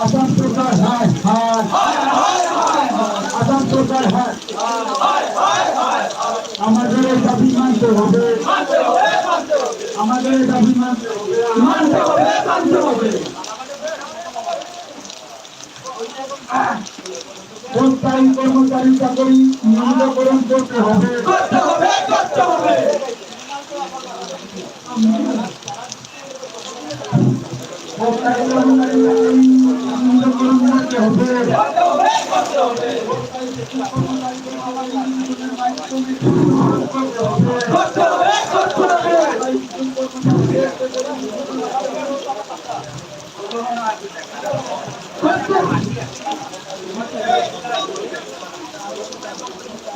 আসাম সরকার হায় হায় আসাম সরকার হায় আমাদের দাবি মানতে হবে। আমাদের দাবি মানতে হবে মানতে হবে। হবে সরকারি কর্মচারী চাকরি নিয়মিতকরণ করতে হবে। করতে হবে করতে হবে। সরকারি কর্মচারী চাকরি নিয়মিতকরণ করতে হবে। করতে হবে করতে হবে। করতে হবে করতে হবে। আগামী সরকার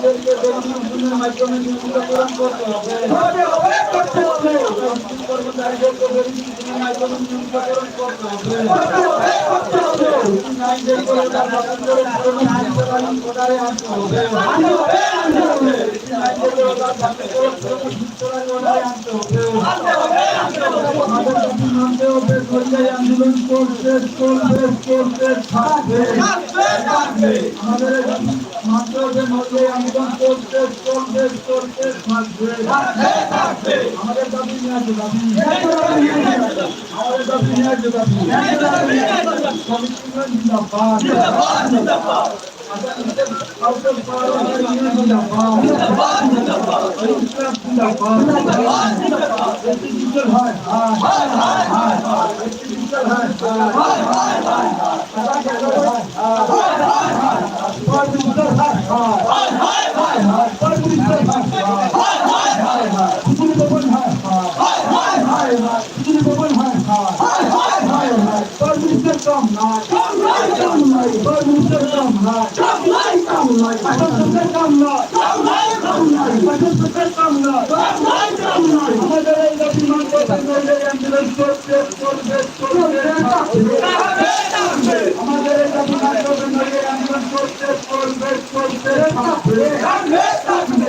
আমাদেরকে জনসংযোগের মাধ্যমে নিয়মিত পূরণ করতে হবে কর্মচারীদেরকে জনসংযোগের মাধ্যমে নিয়মিত পূরণ করতে হবে। আইনদেরকে হবে। আন্দোলন করতে চলবে করতে থাকবে আমাদের মাত্র যে মধ্যে আন্দোলন করতে চলবে করতে থাকবে আমাদের দাবি নিয়ে দাবি। আমাদের দাবি নিয়ে দাবি। ইউনিয়ন জিন্দাবাদ জিন্দাবাদ জিন্দাবাদ। হয় মুসলমান নাই কামলাই কামলাই বল মুসলমান নাই কামলাই কামলাই বল মুসলমান নাই কামলাই কামলাই বল মুসলমান নাই কামলাই কামলাই আমাদের এই গতিমান কথা বলে অ্যাম্বুলেন্স করতে করবে করবে আমাদের এই গতিমান কথা বলে অ্যাম্বুলেন্স করতে করবে করবে থাকবে থাকবে থাকবে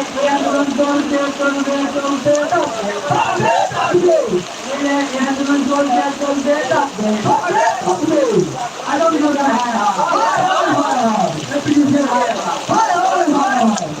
এই আন্দোলন চলছে চলবে চলতে থাকবে থাকবে এই আন্দোলন চলছে চলতে থাকবে থাকবে থাকবে সরকার হায় হায় হায় হায় হায় হায় ডিজিটাল হয় হায় হায় হায় হায়